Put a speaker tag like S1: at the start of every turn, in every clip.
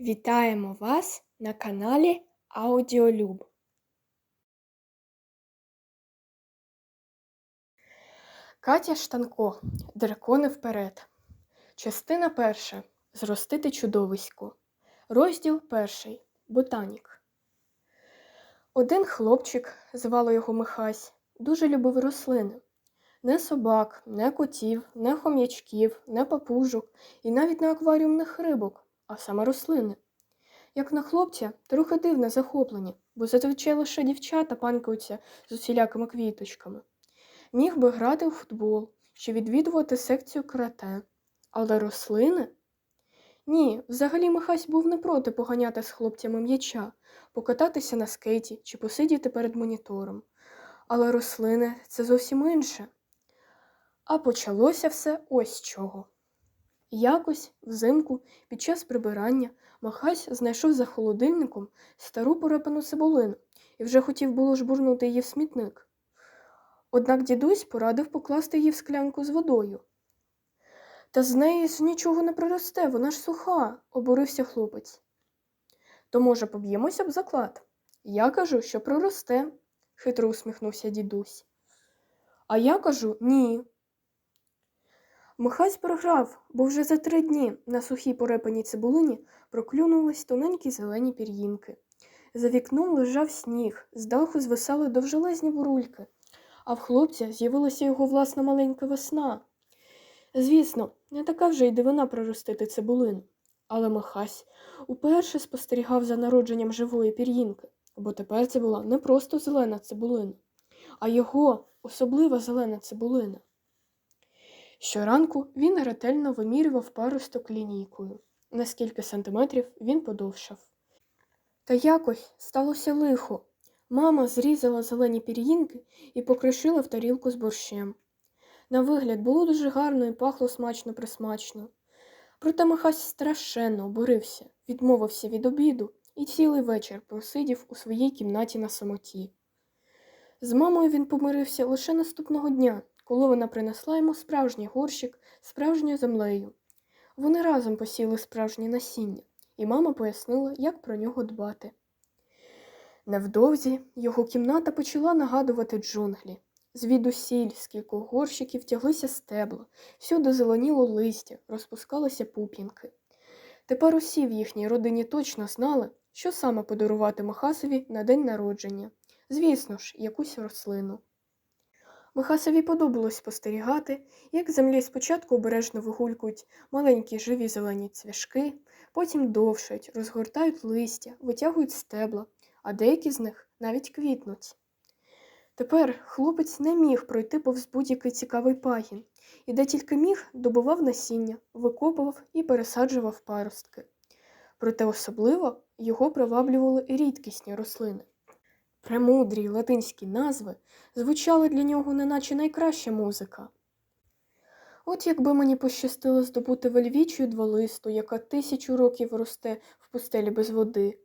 S1: Вітаємо вас на каналі Аудіолюб. Катя Штанко. Дракони вперед. Частина перша. Зростити чудовисько. Розділ перший. Ботанік. Один хлопчик, звало його Михась, дуже любив рослини. Не собак, не котів, не хом'ячків, не папужок і навіть не акваріумних рибок, а саме рослини. Як на хлопця, трохи дивне захоплення, бо зазвичай лише дівчата панькаються з усілякими квіточками. Міг би грати у футбол чи відвідувати секцію карате. Але рослини? Ні, взагалі Михась був не проти поганяти з хлопцями м'яча, покататися на скейті чи посидіти перед монітором. Але рослини це зовсім інше. А почалося все ось чого. Якось взимку під час прибирання Махась знайшов за холодильником стару порепану цибулину і вже хотів було жбурнути її в смітник. Однак дідусь порадив покласти її в склянку з водою. Та з неї ж нічого не проросте, вона ж суха, обурився хлопець. То, може, поб'ємося б заклад? Я кажу, що проросте, хитро усміхнувся дідусь. А я кажу ні. Михась програв, бо вже за три дні на сухій порепаній цибулині проклюнулись тоненькі зелені пір'їнки. За вікном лежав сніг, з даху звисали довжелезні бурульки, а в хлопця з'явилася його власна маленька весна. Звісно, не така вже й дивина проростити цибулину, але Михась уперше спостерігав за народженням живої пір'їнки, бо тепер це була не просто зелена цибулина, а його особлива зелена цибулина. Щоранку він ретельно вимірював паросток лінійкою, на скільки сантиметрів він подовшав. Та якось сталося лихо. Мама зрізала зелені пір'їнки і покришила в тарілку з борщем. На вигляд було дуже гарно і пахло смачно присмачно. Проте Михась страшенно обурився, відмовився від обіду і цілий вечір просидів у своїй кімнаті на самоті. З мамою він помирився лише наступного дня, коли вона принесла йому справжній горщик справжньою землею. Вони разом посіли справжнє насіння, і мама пояснила, як про нього дбати. Невдовзі його кімната почала нагадувати джунглі. Звідусіль, з кількох горщиків тяглися стебла, всюди зеленіло листя, розпускалися пуп'янки. Тепер усі в їхній родині точно знали, що саме подарувати Махасові на день народження. Звісно ж, якусь рослину. Михасові подобалось спостерігати, як землі спочатку обережно вигулькують маленькі живі зелені цвяшки, потім довшають, розгортають листя, витягують стебла, а деякі з них навіть квітнуть. Тепер хлопець не міг пройти повз будь-який цікавий пагін, і де тільки міг, добував насіння, викопував і пересаджував паростки. Проте особливо його приваблювали рідкісні рослини. Премудрі латинські назви звучали для нього неначе найкраща музика. От якби мені пощастило здобути вельвічую дволисту, яка тисячу років росте в пустелі без води,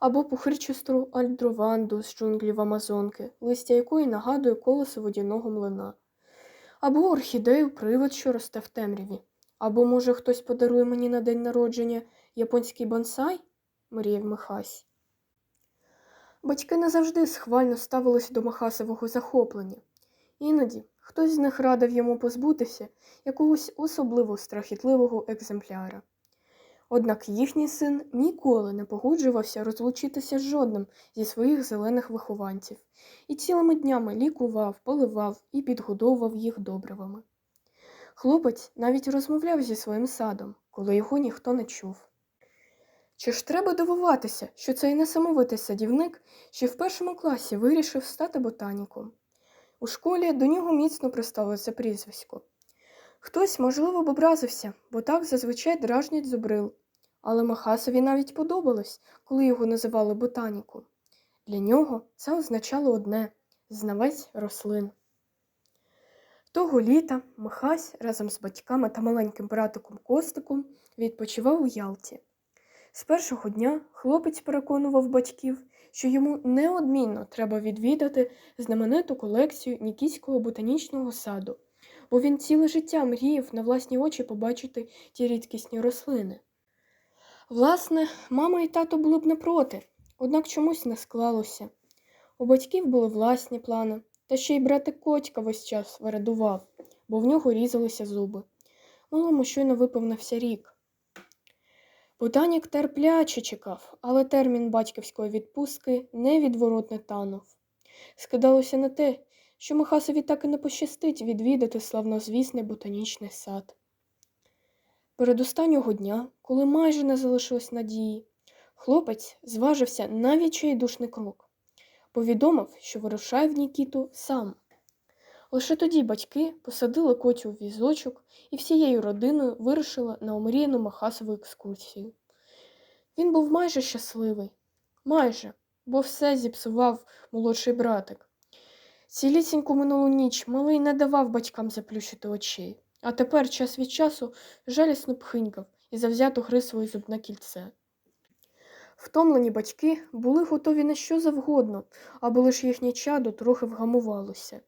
S1: або пухирчасту альдрованду з джунглів Амазонки, листя якої нагадує колесо водяного млина, або орхідею привид, що росте в темряві, або, може, хтось подарує мені на день народження японський бонсай, мріяв Михась. Батьки не завжди схвально ставились до Махасового захоплення. Іноді хтось з них радив йому позбутися якогось особливо страхітливого екземпляра. Однак їхній син ніколи не погоджувався розлучитися з жодним зі своїх зелених вихованців і цілими днями лікував, поливав і підгодовував їх добривами. Хлопець навіть розмовляв зі своїм садом, коли його ніхто не чув. Чи ж треба дивуватися, що цей несамовитий садівник ще в першому класі вирішив стати ботаніком? У школі до нього міцно присталося прізвисько. Хтось, можливо, б образився, бо так зазвичай дражнять зубрил. Але Махасові навіть подобалось, коли його називали ботаніком. Для нього це означало одне знавець рослин. Того літа Михась разом з батьками та маленьким братиком Костиком відпочивав у Ялті. З першого дня хлопець переконував батьків, що йому неодмінно треба відвідати знамениту колекцію Нікійського ботанічного саду, бо він ціле життя мріяв на власні очі побачити ті рідкісні рослини. Власне, мама і тато були б не проти, однак чомусь не склалося. У батьків були власні плани, та ще й братик Котька весь час вирадував, бо в нього різалися зуби. Малому щойно виповнився рік. Ботанік терпляче чекав, але термін батьківської відпустки невідворотно танув. Скидалося на те, що Михасові так і не пощастить відвідати славнозвісний ботанічний сад. Передостаннього дня, коли майже не залишилось надії, хлопець зважився на відчайдушний крок. Повідомив, що вирушає в Нікіту сам. Лише тоді батьки посадили котю в візочок і всією родиною вирушили на омріяну Махасову екскурсію. Він був майже щасливий, майже, бо все зіпсував молодший братик. Цілісіньку минулу ніч малий не давав батькам заплющити очей, а тепер час від часу жалісно пхинькав і завзято гриз своє зубне кільце. Втомлені батьки були готові на що завгодно, аби лише їхнє чадо трохи вгамувалося.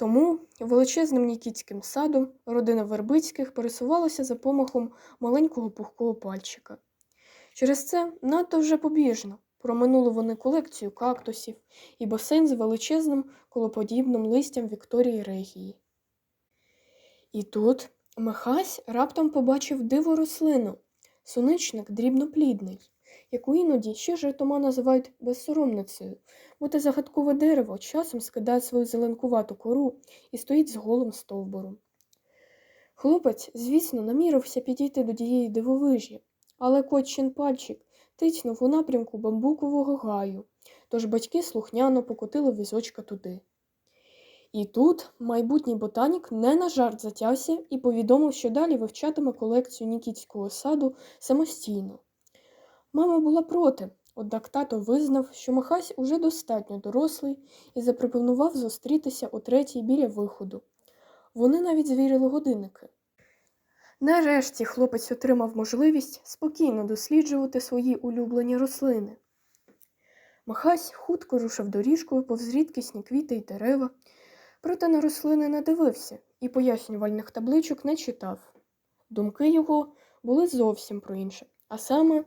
S1: Тому величезним нікітським садом родина Вербицьких пересувалася за помахом маленького пухкого пальчика. Через це надто вже побіжно проминули вони колекцію кактусів і басейн з величезним колоподібним листям Вікторії Регії. І тут Михась раптом побачив диву рослину, суничник дрібноплідний, яку іноді ще жартома називають безсоромницею, бо те загадкове дерево часом скидає свою зеленкувату кору і стоїть з голим стовбуром. Хлопець, звісно, намірився підійти до тієї дивовижі, але котчин пальчик тицьнув у напрямку бамбукового гаю, тож батьки слухняно покотили візочка туди. І тут майбутній ботанік не на жарт затявся і повідомив, що далі вивчатиме колекцію Нікітського саду самостійно. Мама була проти, однак тато визнав, що Михась уже достатньо дорослий і запропонував зустрітися о третій біля виходу. Вони навіть звірили годинники. Нарешті хлопець отримав можливість спокійно досліджувати свої улюблені рослини. Михась хутко рушив доріжкою повз рідкісні квіти й дерева, проте на рослини не дивився і пояснювальних табличок не читав. Думки його були зовсім про інше, а саме,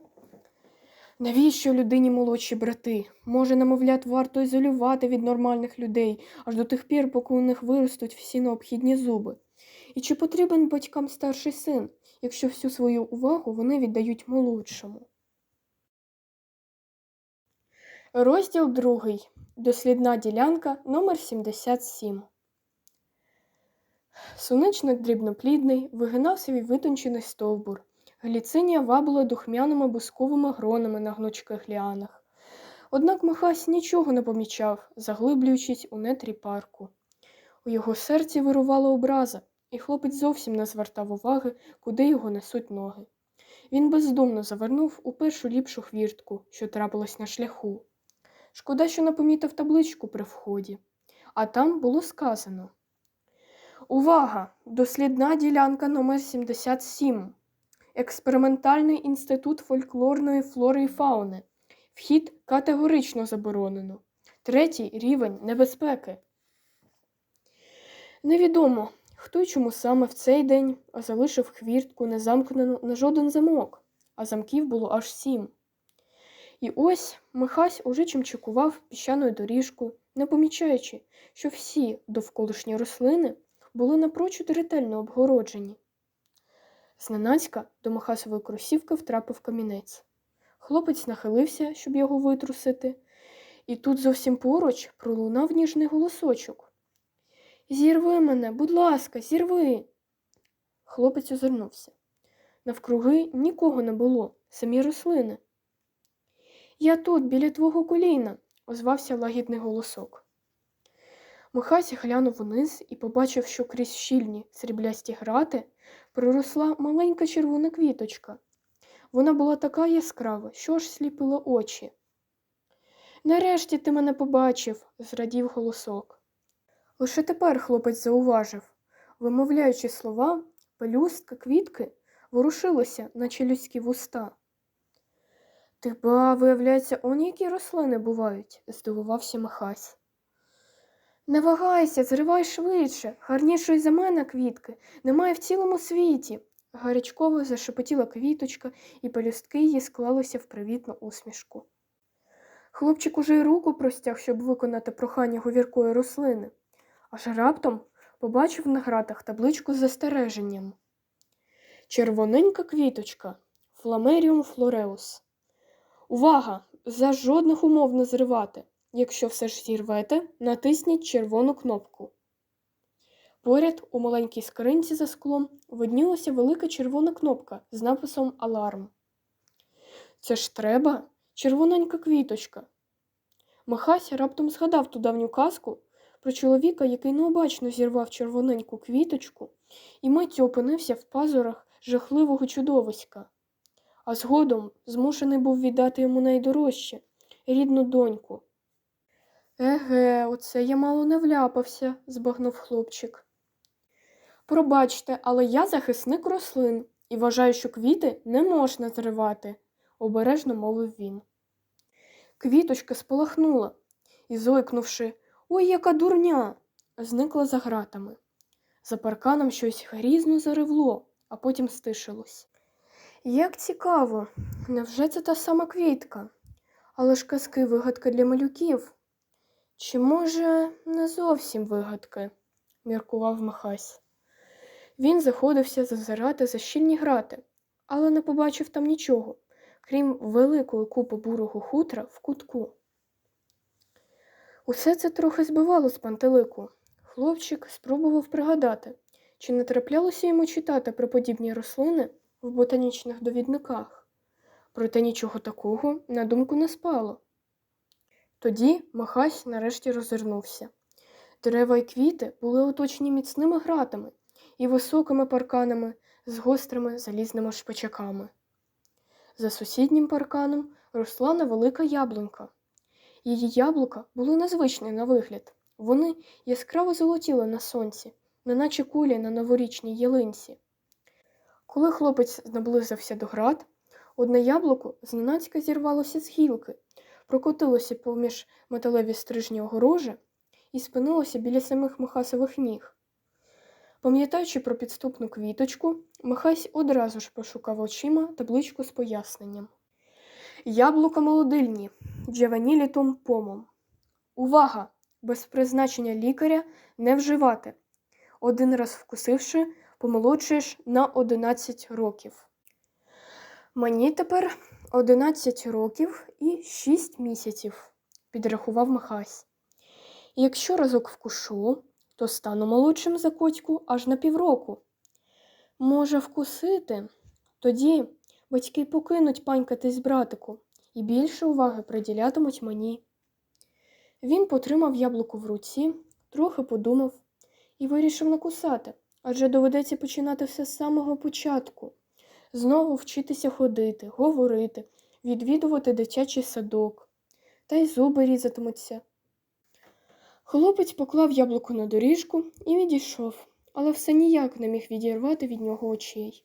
S1: навіщо людині молодші брати? Може, немовлят, варто ізолювати від нормальних людей аж до тих пір, поки у них виростуть всі необхідні зуби. І чи потрібен батькам старший син, якщо всю свою увагу вони віддають молодшому? Розділ другий. Дослідна ділянка номер 77 Суничник дрібноплідний вигинав свій витончений стовбур. Гліцинія вабила духмяними бусковими гронами на гнучких ліанах. Однак Михась нічого не помічав, заглиблюючись у нетрі парку. У його серці вирувала образа, і хлопець зовсім не звертав уваги, куди його несуть ноги. Він бездумно завернув у першу ліпшу хвіртку, що трапилась на шляху. Шкода, що не помітив табличку при вході, а там було сказано Увага! Дослідна ділянка номер 77 Експериментальний інститут фольклорної флори і фауни. Вхід категорично заборонено. Третій рівень небезпеки. Невідомо, хто й чому саме в цей день залишив хвіртку незамкнену на жоден замок, а замків було аж сім. І ось Михась уже чимчикував піщаною доріжкою, не помічаючи, що всі довколишні рослини були напрочуд ретельно обгороджені. Зненацька до Михасової кросівки втрапив камінець. Хлопець нахилився, щоб його витрусити, і тут зовсім поруч пролунав ніжний голосочок. Зірви мене, будь ласка, зірви. Хлопець озирнувся. Навкруги нікого не було, самі рослини. Я тут, біля твого коліна, озвався лагідний голосок. Михась глянув униз і побачив, що крізь щільні сріблясті грати проросла маленька червона квіточка. Вона була така яскрава, що аж сліпила очі. Нарешті ти мене побачив, зрадів голосок. Лише тепер хлопець зауважив, вимовляючи слова, пелюстка квітки ворушилося, наче людські вуста. Ти ба, виявляється, он які рослини бувають, здивувався Михась. Не вагайся, зривай швидше, гарнішої за мене квітки немає в цілому світі, Гарячково зашепотіла квіточка, і пелюстки її склалися в привітну усмішку. Хлопчик уже й руку простяг, щоб виконати прохання говіркої рослини, аж раптом побачив на гратах табличку з застереженням. Червоненька квіточка Фламеріум флореус. Увага! За жодних умов не зривати. Якщо все ж зірвете, натисніть червону кнопку. Поряд у маленькій скринці за склом виднілася велика червона кнопка з написом Аларм. Це ж треба, червоненька квіточка. Михась раптом згадав ту давню казку про чоловіка, який необачно зірвав червоненьку квіточку і миттю опинився в пазурах жахливого чудовиська, а згодом змушений був віддати йому найдорожче рідну доньку. Еге, оце я мало не вляпався, збагнув хлопчик. Пробачте, але я захисник рослин і вважаю, що квіти не можна зривати, обережно мовив він. Квіточка спалахнула і, зойкнувши, ой, яка дурня, зникла за гратами. За парканом щось грізно заревло, а потім стишилось. Як цікаво, невже це та сама квітка? Але ж казки вигадка для малюків. Чи, може, не зовсім вигадки, міркував Михась. Він заходився зазирати за щільні грати, але не побачив там нічого, крім великої купи бурого хутра в кутку. Усе це трохи збивало з пантелику. Хлопчик спробував пригадати, чи не траплялося йому читати про подібні рослини в ботанічних довідниках. Проте нічого такого на думку не спало. Тоді Махась нарешті розвернувся. Дерева й квіти були оточені міцними гратами і високими парканами з гострими залізними шпичаками. За сусіднім парканом росла невелика яблунька. Її яблука були незвичні на вигляд. Вони яскраво золотіли на сонці, неначе кулі на новорічній ялинці. Коли хлопець наблизився до град, одне яблуко зненацька зірвалося з гілки, прокотилося поміж металеві стрижні огорожі і спинилося біля самих Михасових ніг. Пам'ятаючи про підступну квіточку, Михась одразу ж пошукав очима табличку з поясненням. Яблука молодильні, джаванілітум помом. Увага! Без призначення лікаря не вживати. Один раз вкусивши, помолодшуєш на 11 років. Мені тепер 11 років і 6 місяців, підрахував Михась. Якщо разок вкушу, то стану молодшим за котьку аж на півроку. Може, вкусити? Тоді батьки покинуть панькатись братику і більше уваги приділятимуть мені. Він потримав яблуко в руці, трохи подумав і вирішив накусати, адже доведеться починати все з самого початку. Знову вчитися ходити, говорити, відвідувати дитячий садок, та й зуби різатимуться. Хлопець поклав яблуко на доріжку і відійшов, але все ніяк не міг відірвати від нього очей.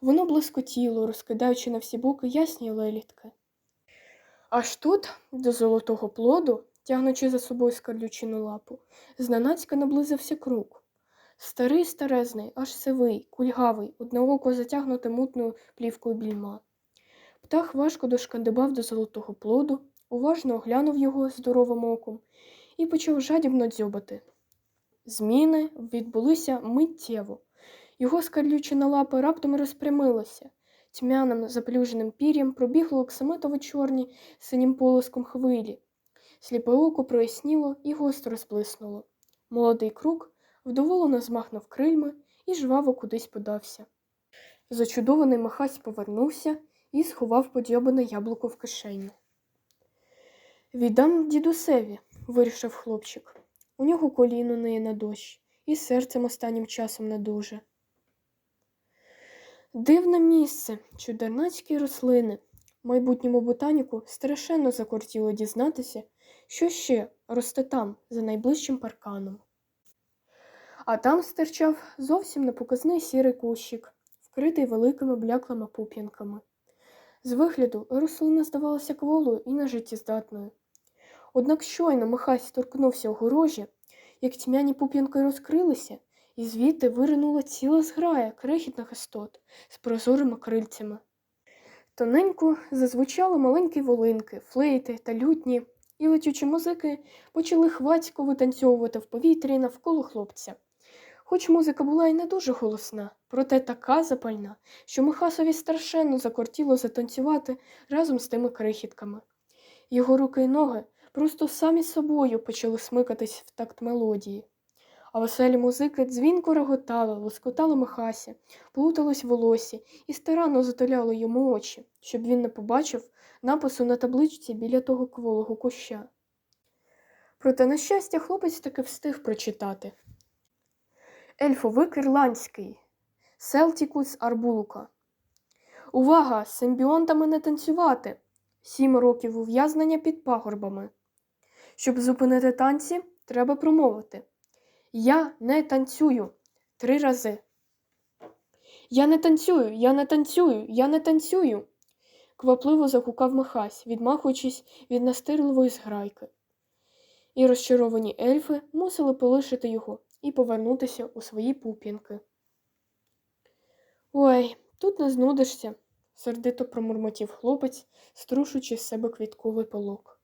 S1: Воно блискотіло, розкидаючи на всі боки ясні лелітки. Аж тут, до золотого плоду, тягнучи за собою скарлючину лапу, зненацька наблизився круг. Старий старезний, аж сивий, кульгавий, однооко затягнуте мутною плівкою більма. Птах важко дошкандибав до золотого плоду, уважно оглянув його здоровим оком і почав жадібно дзьобати. Зміни відбулися миттєво. Його скарлючина лапа раптом розпрямилася. Тьмяним заплюженим пір'ям пробігло оксамитово чорні синім полоском хвилі. Сліпе око проясніло і гостро сплиснуло. Молодий круг вдоволено змахнув крильми і жваво кудись подався. Зачудований Махась повернувся і сховав подьобане яблуко в кишеню. Віддам дідусеві, вирішив хлопчик. У нього коліно неє на дощ, і серцем останнім часом не дуже. Дивне місце, чудернацькі рослини. Майбутньому ботаніку страшенно закортіло дізнатися, що ще росте там, за найближчим парканом. А там стирчав зовсім непоказний сірий кущик, вкритий великими бляклими пуп'янками. З вигляду рослина здавалася кволою і нежиттєздатною. Однак щойно Михась торкнувся огорожі, як тьмяні пуп'янки розкрилися, і звідти виринула ціла зграя крихітних істот з прозорими крильцями. Тоненько зазвучали маленькі волинки, флейти та лютні, і летючі музики почали хвацько витанцьовувати в повітрі навколо хлопця. Хоч музика була й не дуже голосна, проте така запальна, що Михасові страшенно закортіло затанцювати разом з тими крихітками. Його руки й ноги просто самі собою почали смикатись в такт мелодії. А веселі музики дзвінко реготали, лоскотали Михася, плуталось в волосі і старанно затуляли йому очі, щоб він не побачив напису на табличці біля того кволого куща. Проте, на щастя, хлопець таки встиг прочитати. Ельфовик ірландський. Селтікус арбулука. Увага! З симбіонтами не танцювати. Сім років ув'язнення під пагорбами. Щоб зупинити танці, треба промовити. Я не танцюю три рази. Я не танцюю, я не танцюю, я не танцюю. Квапливо загукав Михась, відмахуючись від настирливої зграйки. І розчаровані ельфи мусили полишити його і повернутися у свої пуп'янки. Ой, тут не знудишся, сердито промурмотів хлопець, струшуючи з себе квітковий полок.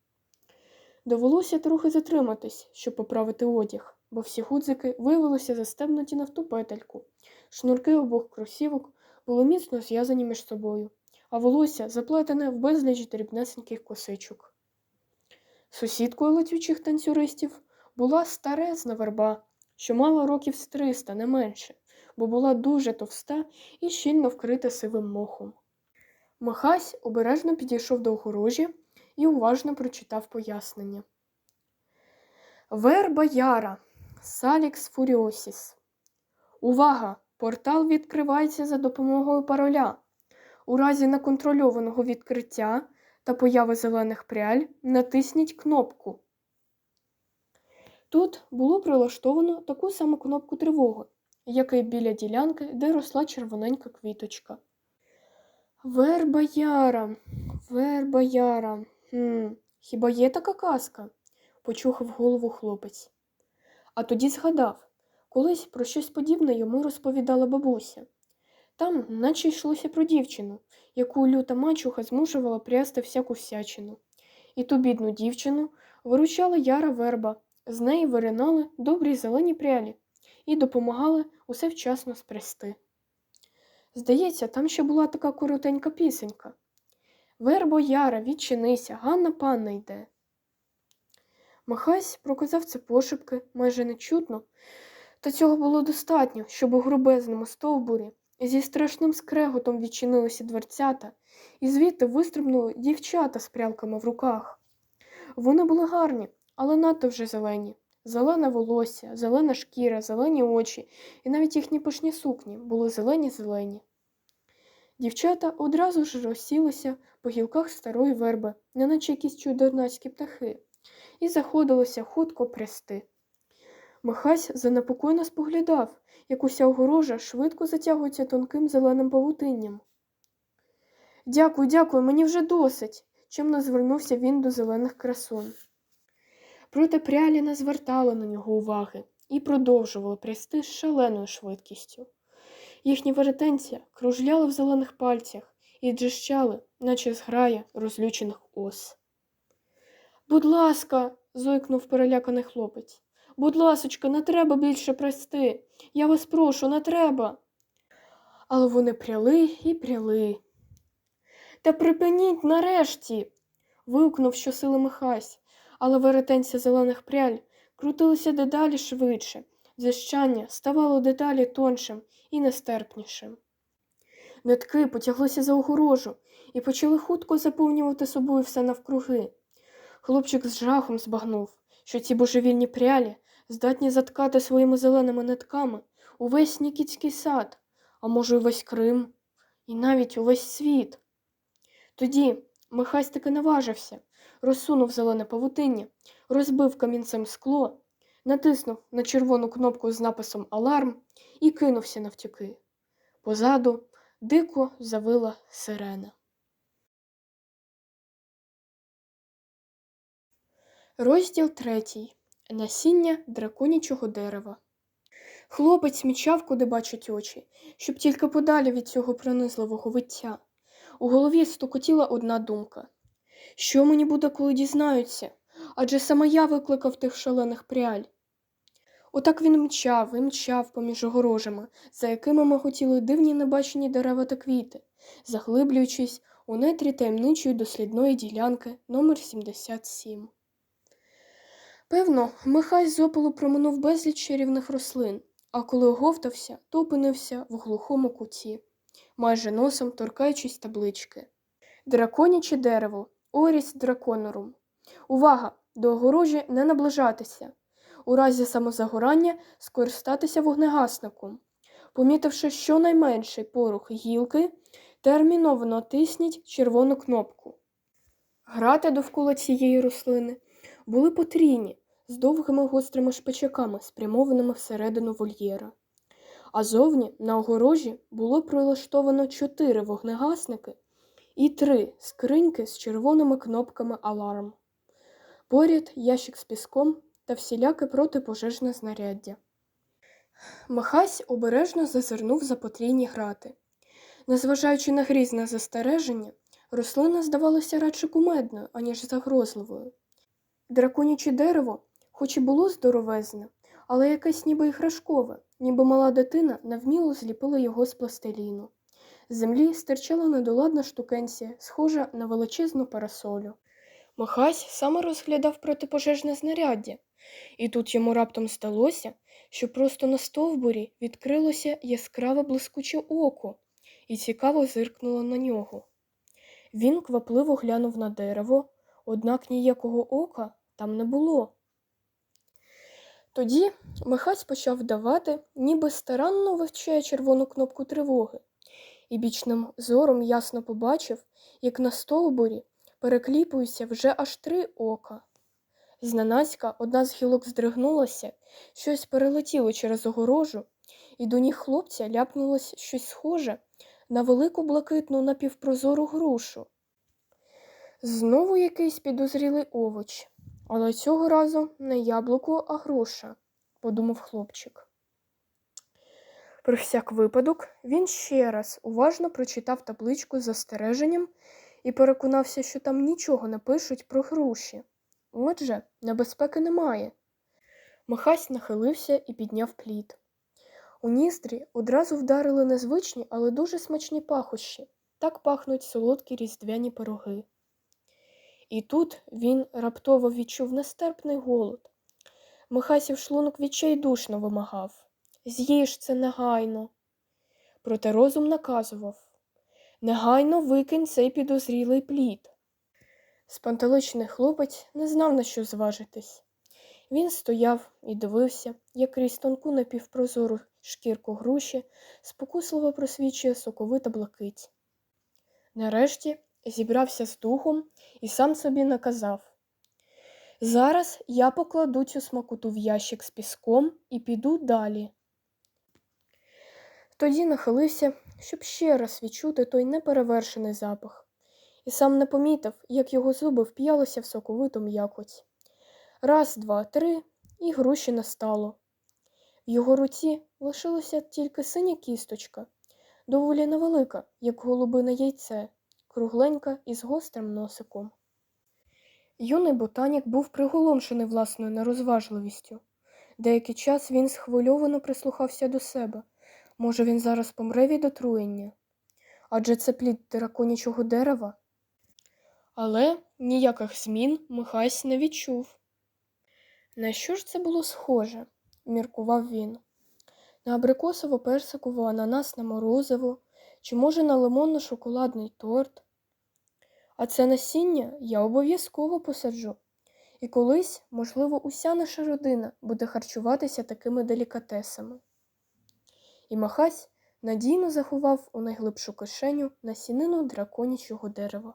S1: Довелося трохи затриматись, щоб поправити одяг, бо всі гудзики виявилися застебнуті на вту петельку. Шнурки обох кросівок були міцно зв'язані між собою, а волосся заплетене в безліч дрібнесеньких косичок. Сусідкою летючих танцюристів була старезна верба, що мала років з триста, не менше, бо була дуже товста і щільно вкрита сивим мохом. Михась обережно підійшов до огорожі і уважно прочитав пояснення. Верба Яра, Салікс Фуріосіс. Увага! Портал відкривається за допомогою пароля. У разі неконтрольованого відкриття та появи зелених пряль натисніть кнопку. Тут було прилаштовано таку саму кнопку тривоги, як і біля ділянки, де росла червоненька квіточка. Верба Яра, верба Яра. Хм, хіба є така казка? почухав голову хлопець. А тоді згадав, колись про щось подібне йому розповідала бабуся. Там, наче йшлося про дівчину, яку люта мачуха змушувала прясти всяку всячину. І ту бідну дівчину виручала яра верба, з неї виринали добрі зелені прялі і допомагали усе вчасно спрести. Здається, там ще була така коротенька пісенька. Вербо Яра, відчинися, Ганна панна йде. Махась проказав це пошепки майже нечутно, та цього було достатньо, щоб у грубезному стовбурі зі страшним скреготом відчинилися дверцята, і звідти вистрибнули дівчата з прялками в руках. Вони були гарні, але надто вже зелені. Зелене волосся, зелена шкіра, зелені очі, і навіть їхні пишні сукні були зелені-зелені. Дівчата одразу ж розсілися по гілках старої верби, неначе якісь чудернацькі птахи, і заходилося хутко прясти. Михась занепокойно споглядав, як уся огорожа швидко затягується тонким зеленим павутинням. Дякую, дякую, мені вже досить, чимно звернувся він до зелених красун. Проте прялі не звертали на нього уваги і продовжували прясти з шаленою швидкістю. Їхні веретенця кружляли в зелених пальцях і джищали, наче зграя розлючених ос. Будь ласка, зойкнув переляканий хлопець. Будь ласочка, не треба більше прести. Я вас прошу, не треба. Але вони пряли і пряли. Та припиніть нарешті. вигукнув щосили Михась, але веретенця зелених пряль крутилися дедалі швидше, зіщання ставало дедалі тоншим і нестерпнішим. Нитки потяглися за огорожу і почали хутко заповнювати собою все навкруги. Хлопчик з жахом збагнув, що ці божевільні прялі здатні заткати своїми зеленими нитками увесь Нікітський сад, а може, увесь Крим, і навіть увесь світ. Тоді Михась таки наважився, розсунув зелене павутиння, розбив камінцем скло, натиснув на червону кнопку з написом Аларм і кинувся навтюки. Позаду дико завила сирена. Розділ третій. Насіння драконячого дерева. Хлопець мічав, куди бачить очі, щоб тільки подалі від цього пронизливого виття. У голові стукотіла одна думка що мені буде, коли дізнаються? Адже саме я викликав тих шалених пряль. Отак він мчав і мчав поміж огорожами, за якими миготіли дивні небачені дерева та квіти, заглиблюючись у нетрі таємничої дослідної ділянки номер 77. Певно, Михай з опалу проминув безліч чарівних рослин, а коли оговтався, то опинився в глухому куті, майже носом торкаючись таблички. Драконяче дерево, Оріс драконорум. Увага! До огорожі не наближатися. У разі самозагорання скористатися вогнегасником. Помітивши щонайменший порух гілки, терміново натисніть червону кнопку. Грати довкола цієї рослини були потрійні з довгими гострими шпичаками, спрямованими всередину вольєра. А зовні на огорожі було прилаштовано чотири вогнегасники і три скриньки з червоними кнопками аларм. Поряд ящик з піском та всіляке протипожежне знаряддя. Михась обережно зазирнув за потрійні грати. Незважаючи на грізне застереження, рослина здавалася радше кумедною, аніж загрозливою. Драконяче дерево, хоч і було здоровезне, але якесь ніби іграшкове, ніби мала дитина навміло зліпила його з пластиліну. Землі стирчала недоладна штукенція, схожа на величезну парасолю. Махась саме розглядав протипожежне знаряддя, і тут йому раптом здалося, що просто на стовбурі відкрилося яскраве блискуче око і цікаво зиркнуло на нього. Він квапливо глянув на дерево, однак ніякого ока там не було. Тоді Михась почав давати, ніби старанно вивчає червону кнопку тривоги, і бічним зором ясно побачив, як на стовбурі перекліпуються вже аж три ока. Зненацька одна з гілок здригнулася, щось перелетіло через огорожу, і до ніг хлопця ляпнулось щось схоже на велику блакитну напівпрозору грушу. Знову якийсь підозрілий овоч, але цього разу не яблуко, а груша, подумав хлопчик. Про всяк випадок він ще раз уважно прочитав табличку з застереженням і переконався, що там нічого не пишуть про груші. Отже, небезпеки немає. Михась нахилився і підняв плід. У ніздрі одразу вдарили незвичні, але дуже смачні пахощі. Так пахнуть солодкі різдвяні пироги. І тут він раптово відчув нестерпний голод. Михасів шлунок відчайдушно вимагав З'їж це негайно. Проте розум наказував Негайно викинь цей підозрілий плід. Спантеличний хлопець не знав, на що зважитись. Він стояв і дивився, як крізь тонку напівпрозору шкірку груші спокусливо просвічує соковита блакить. Нарешті зібрався з духом і сам собі наказав Зараз я покладу цю смакоту в ящик з піском і піду далі. Тоді нахилився, щоб ще раз відчути той неперевершений запах, і сам не помітив, як його зуби вп'ялися в соковиту м'якоть. Раз, два, три, і груші не стало. В його руці лишилася тільки синя кісточка, доволі невелика, як голубине яйце, кругленька і з гострим носиком. Юний ботанік був приголомшений власною нерозважливістю. Деякий час він схвильовано прислухався до себе. Може, він зараз помре від отруєння? Адже це плід драконячого дерева. Але ніяких змін Михась не відчув. На що ж це було схоже? міркував він. На абрикосово персикову ананасне морозиво, чи, може, на лимонно-шоколадний торт. А це насіння я обов'язково посаджу. І колись, можливо, уся наша родина буде харчуватися такими делікатесами. І Махась надійно заховав у найглибшу кишеню насінину драконячого дерева.